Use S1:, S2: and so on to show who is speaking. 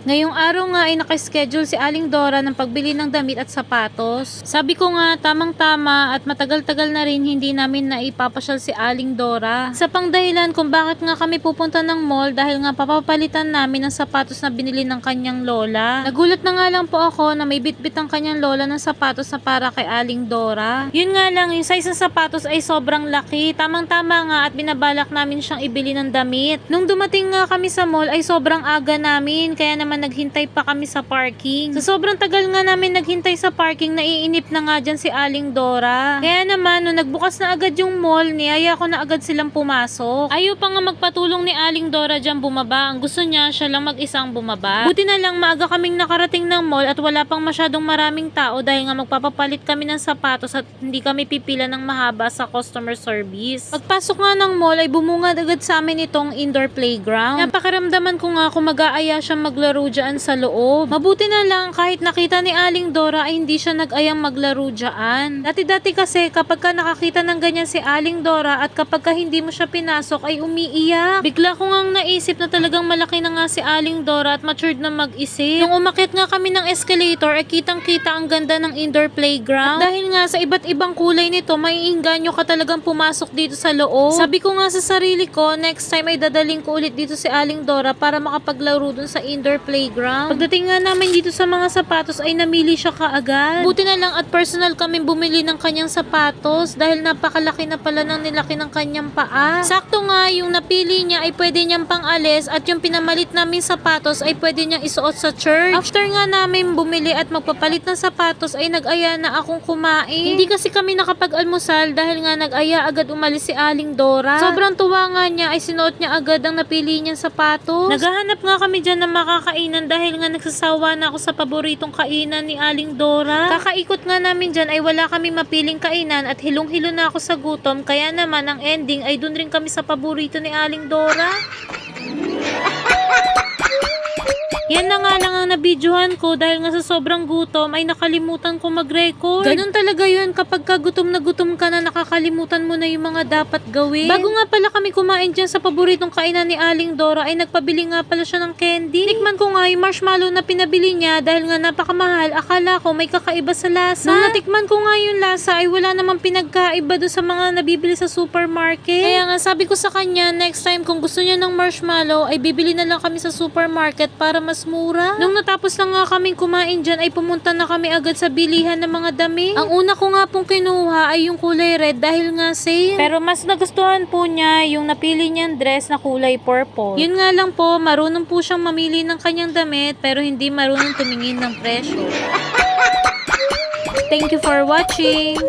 S1: Ngayong araw nga ay nakaschedule si Aling Dora ng pagbili ng damit at sapatos. Sabi ko nga tamang-tama at matagal-tagal na rin hindi namin naipapasyal si Aling Dora. Sa pang dahilan kung bakit nga kami pupunta ng mall dahil nga papapalitan namin ng sapatos na binili ng kanyang lola. Nagulat na nga lang po ako na may bitbit ang kanyang lola ng sapatos na para kay Aling Dora. Yun nga lang, yung size ng sapatos ay sobrang laki. Tamang-tama nga at binabalak namin siyang ibili ng damit. Nung dumating nga kami sa mall ay sobrang aga namin kaya naman naghintay pa kami sa parking. Sa sobrang tagal nga namin naghintay sa parking, naiinip na nga dyan si Aling Dora. Kaya naman, nung nagbukas na agad yung mall, niyaya ko na agad silang pumasok. Ayaw pa nga magpatulong ni Aling Dora dyan bumaba. Ang gusto niya, siya lang mag-isang bumaba. Buti na lang maaga kaming nakarating ng mall at wala pang masyadong maraming tao dahil nga magpapapalit kami ng sapatos at hindi kami pipila ng mahaba sa customer service. Pagpasok nga ng mall ay bumungad agad sa amin itong indoor playground. Napakiramdaman ko nga kung mag-aaya siya maglaro dyan sa loob. Mabuti na lang kahit nakita ni Aling Dora ay hindi siya nag-ayang maglaro dyan. Dati-dati kasi kapag ka nakakita ng ganyan si Aling Dora at kapag ka hindi mo siya pinasok ay umiiyak. Bigla ko ngang naisip na talagang malaki na nga si Aling Dora at matured na mag-isip. Nung umakit nga kami ng escalator ay kitang-kita ang ganda ng indoor playground. At dahil nga sa iba't ibang kulay nito, maiinganyo ka talagang pumasok dito sa loob. Sabi ko nga sa sarili ko, next time ay dadaling ko ulit dito si Aling Dora para makapaglaro dun sa indoor playground. Pagdating nga namin dito sa mga sapatos ay namili siya kaagad. Buti na lang at personal kami bumili ng kanyang sapatos dahil napakalaki na pala ng nilaki ng kanyang paa. Sakto nga yung napili niya ay pwede niyang pang-alis at yung pinamalit namin sapatos ay pwede niyang isuot sa church. After nga namin bumili at magpapalit ng sapatos ay nag-aya na akong kumain. Hindi kasi kami nakapag-almusal dahil nga nag-aya agad umalis si Aling Dora. Sobrang tuwa nga niya ay sinuot niya agad ang napili niyang sapatos. Naghahanap nga kami dyan ng makakainan dahil nga nagsasawa na ako sa paboritong kainan ni Aling Dora. Kakaikot nga namin dyan ay wala kami mapiling kainan at hilong-hilo na ako sa gutom kaya naman ang ending ay dun rin kami sa paborito ni Aling Dora. Yan na nga lang ang nabidyohan ko dahil nga sa sobrang gutom ay nakalimutan ko mag-record. Ganun talaga yun kapag ka gutom na gutom ka na nakakalimutan mo na yung mga dapat gawin. Bago nga pala kami kumain dyan sa paboritong kainan ni Aling Dora ay nagpabili nga pala siya ng candy. Tikman ko nga yung marshmallow na pinabili niya dahil nga napakamahal. Akala ko may kakaiba sa lasa. Nung natikman ko nga yung lasa ay wala namang pinagkaiba doon sa mga nabibili sa supermarket. Kaya nga sabi ko sa kanya next time kung gusto niya ng marshmallow ay bibili na lang kami sa supermarket para mas mura. Nung natapos na nga kaming kumain dyan ay pumunta na kami agad sa bilihan ng mga damit. Ang una ko nga pong kinuha ay yung kulay red dahil nga sale. Pero mas nagustuhan po niya yung napili niyang dress na kulay purple. Yun nga lang po, marunong po siyang mamili ng kanyang damit pero hindi marunong tumingin ng presyo. Thank you for watching!